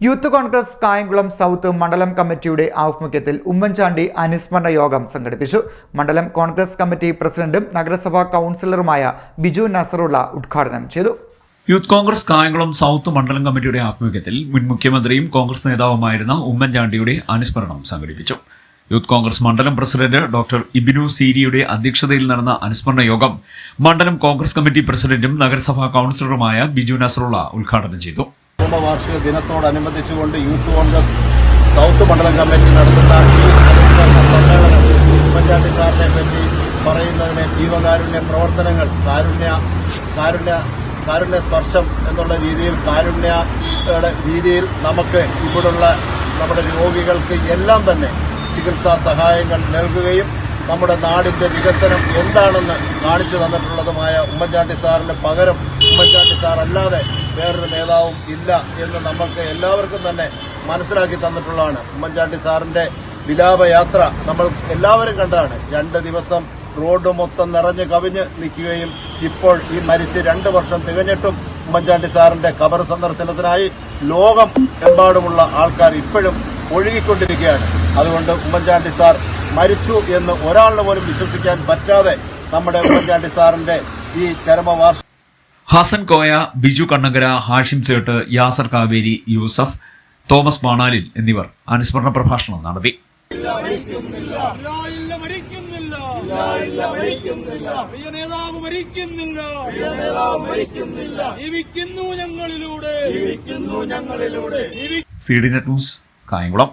Youth Congress Kayamkulam south മണ്ഡലം കമ്മിറ്റിയുടെ ആഭിമുഖ്യത്തിൽ ഉമ്മൻചാണ്ടി അനുസ്മരണ യോഗം സംഘടിപ്പിച്ചു. മണ്ഡലം കോൺഗ്രസ് കമ്മിറ്റി പ്രസിഡന്റും നഗരസഭാ കൗൺസിലറുമായ ബിജു നസറുള്ള ഉദ്ഘാടനം ചെയ്തു. യൂത്ത് കോൺഗ്രസ് കായംകുളം സൗത്ത് മണ്ഡലം കമ്മിറ്റിയുടെ ആഭിമുഖ്യത്തിൽ മുൻ മുഖ്യമന്ത്രിയും കോൺഗ്രസ് നേതാവുമായിരുന്ന ഉമ്മൻചാണ്ടിയുടെ അനുസ്മരണം സംഘടിപ്പിച്ചു. യൂത്ത് കോൺഗ്രസ് മണ്ഡലം പ്രസിഡന്റ് ഡോക്ടർ ഇബിനു സീരിയുടെ അധ്യക്ഷതയിൽ നടന്ന അനുസ്മരണ യോഗം മണ്ഡലം കോൺഗ്രസ് കമ്മിറ്റി പ്രസിഡന്റും നഗരസഭാ കൗൺസിലറുമായ ബിജു നസറുള്ള ഉദ്ഘാടനം ചെയ്തു. കുടുംബവാർഷിക ദിനത്തോടനുബന്ധിച്ചുകൊണ്ട് യൂത്ത് കോൺഗ്രസ് സൗത്ത് മണ്ഡലം കമ്മിറ്റി നടത്തുന്ന സമ്മേളനം ഉമ്മൻചാണ്ടി സാറിനെ പറ്റി പറയുന്നതിന് ജീവകാരുണ്യ പ്രവർത്തനങ്ങൾ കാരുണ്യ കാരുണ്യ കാരുണ്യ സ്പർശം എന്നുള്ള രീതിയിൽ കാരുണ്യ രീതിയിൽ നമുക്ക് ഇവിടുള്ള നമ്മുടെ രോഗികൾക്ക് എല്ലാം തന്നെ ചികിത്സാ സഹായങ്ങൾ നൽകുകയും നമ്മുടെ നാടിന്റെ വികസനം എന്താണെന്ന് കാണിച്ചു തന്നിട്ടുള്ളതുമായ ഉമ്മൻചാണ്ടി സാറിന് പകരം ഉമ്മൻചാണ്ടി സാർ അല്ലാതെ വേറൊരു നേതാവും ഇല്ല എന്ന് നമുക്ക് എല്ലാവർക്കും തന്നെ മനസ്സിലാക്കി തന്നിട്ടുള്ളതാണ്. ഉമ്മൻചാണ്ടി സാറിന്റെ വിലാപയാത്ര നമ്മൾ എല്ലാവരും കണ്ടതാണ്. രണ്ട് ദിവസം റോഡ് മൊത്തം നിറഞ്ഞ് കവിഞ്ഞ് നിൽക്കുകയും ഇപ്പോൾ ഈ മരിച്ച് രണ്ട് വർഷം തികഞ്ഞിട്ടും ഉമ്മൻചാണ്ടി സാറിന്റെ ഖബർ സന്ദർശനത്തിനായി ലോകം എമ്പാടുമുള്ള ആൾക്കാർ ഇപ്പോഴും ഒഴുകിക്കൊണ്ടിരിക്കുകയാണ്. അതുകൊണ്ട് ഉമ്മൻചാണ്ടി സാർ മരിച്ചു എന്ന് ഒരാളിന് പോലും വിശ്വസിക്കാൻ പറ്റാതെ നമ്മുടെ ഉമ്മൻചാണ്ടി സാറിന്റെ ഈ ചരമവാർഷിക ഹസൻ കോയ ബിജു കണ്ണങ്കര ഹാഷിം സേട്ട് യാസർ കാവേരി യൂസഫ് തോമസ് മാണാലിൽ എന്നിവർ അനുസ്മരണ പ്രഭാഷണം നടത്തി. C D net news Kayamkulam.